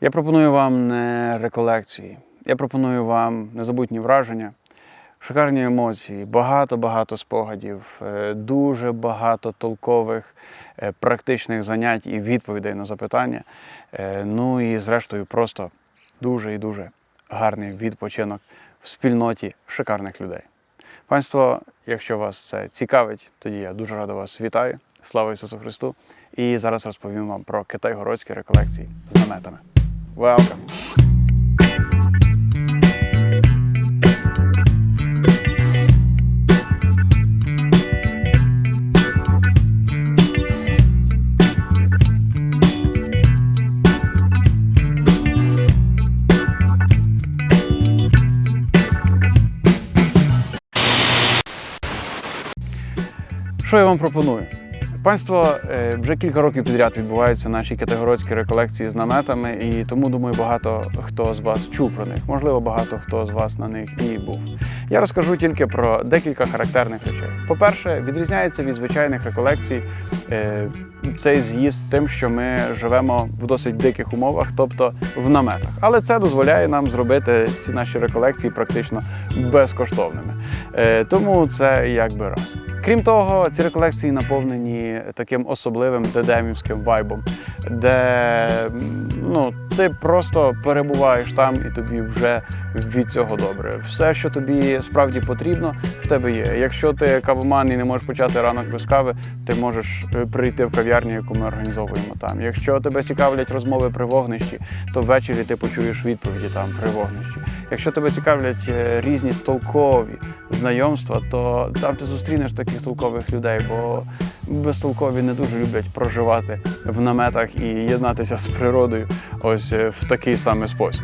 Я пропоную вам не реколекції, я пропоную вам незабутні враження, шикарні емоції, багато-багато спогадів, е, дуже багато толкових е, практичних занять і відповідей на запитання. Е, Ну і зрештою, просто дуже і дуже гарний відпочинок в спільноті шикарних людей. Панство, якщо вас це цікавить, тоді я дуже радо вас вітаю. Слава Ісусу Христу! І зараз розповім вам про китай-городські реколекції з наметами. Welcome! Що я вам пропоную? Панство е, вже кілька років підряд відбуваються наші категородські реколекції з наметами, і тому думаю, багато хто з вас чув про них. Можливо, багато хто з вас на них і був. Я розкажу тільки про декілька характерних речей. По-перше, відрізняється від звичайних реколекцій е, цей з'їзд тим, що ми живемо в досить диких умовах, тобто в наметах. Але це дозволяє нам зробити ці наші реколекції практично безкоштовними. Е, Тому це якби раз. Крім того, ці реколекції наповнені таким особливим дедемівським вайбом, де ну, ти просто перебуваєш там і тобі вже від цього добре. Все, що тобі справді потрібно, в тебе є. Якщо ти кавоман і не можеш почати ранок без кави, ти можеш е, прийти в кав'ярню, яку ми організовуємо там. Якщо тебе цікавлять розмови при вогнищі, то ввечері ти почуєш відповіді там при вогнищі. Якщо тебе цікавлять е, різні толкові знайомства, то там ти зустрінеш таких толкових людей, бо безтолкові не дуже люблять проживати в наметах і єднатися з природою ось е, в такий самий спосіб.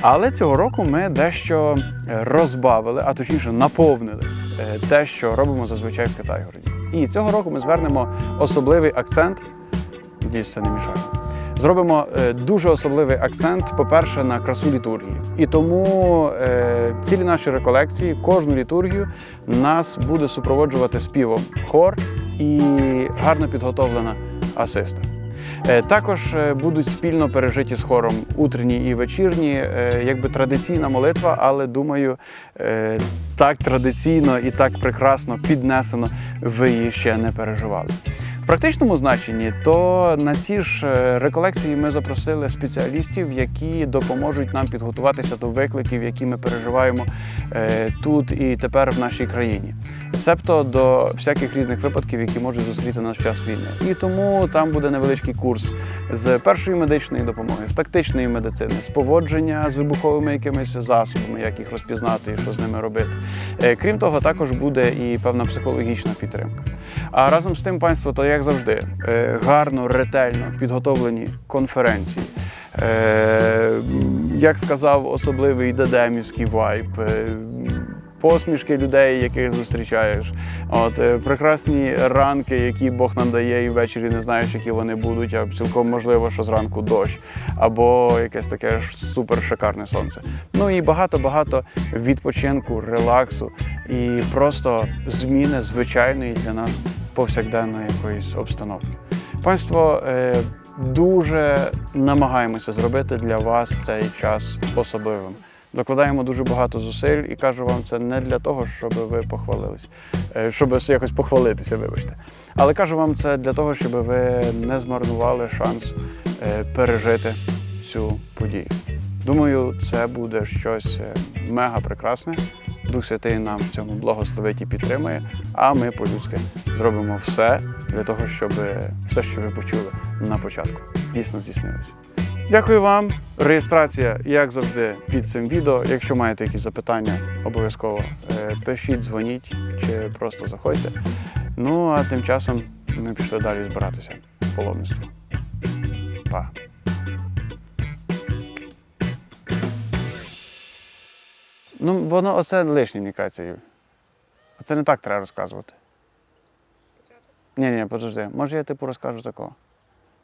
Але цього року ми дещо е, розбавили, а точніше наповнили е, те, що робимо зазвичай в Китайгороді. І цього року ми звернемо особливий акцент. Надіюсь, це не мішає. Зробимо дуже особливий акцент, по-перше, на красу літургії. І тому е, цілі наші реколекції, кожну літургію нас буде супроводжувати співом хор і гарно підготовлена асиста. Е, Також е, будуть спільно пережиті з хором утренні і вечірні, е, якби традиційна молитва, але думаю, так традиційно і так прекрасно піднесено ви її ще не переживали. Практичному значенні, то на ці ж е, реколекції ми запросили спеціалістів, які допоможуть нам підготуватися до викликів, які ми переживаємо е, тут і тепер в нашій країні, себто до всяких різних випадків, які можуть зустріти нас в час війни. І тому там буде невеличкий курс з першої медичної допомоги, з тактичної медицини, з поводження з вибуховими якимись засобами, як їх розпізнати і що з ними робити. Е, Крім того, також буде і певна психологічна підтримка. А разом з тим, панство, то як завжди, е, гарно, ретельно підготовлені конференції. Е, Як сказав, особливий дедемівський вайб. Посмішки людей, яких зустрічаєш, от е, прекрасні ранки, які Бог нам дає, і ввечері не знаєш, які вони будуть. А цілком можливо, що зранку дощ, або якесь таке супер шикарне сонце. Ну і багато-багато відпочинку, релаксу і просто зміни звичайної для нас повсякденної якоїсь обстановки. Панство, е, дуже намагаємося зробити для вас цей час особливим. Докладаємо дуже багато зусиль і кажу вам це не для того, щоб ви похвалились, е, щоб якось похвалитися, вибачте. Але кажу вам це для того, щоб ви не змарнували шанс е, пережити цю подію. Думаю, це буде щось е, мега прекрасне. Дух Святий нам в цьому благословить і підтримує, а ми по-людськи зробимо все для того, щоб все, що ви почули на початку, дійсно здійснилося. Дякую вам. Реєстрація, як завжди, під цим відео. Якщо маєте якісь запитання, обов'язково е, пишіть, дзвоніть чи просто заходьте. Ну а тим часом ми пішли далі збиратися в паломництво. Па. Ну, воно оце лишнє, мені кажеться, Юль. Оце не так треба розказувати. Ні, ні, подожди. Може я типу розкажу такого.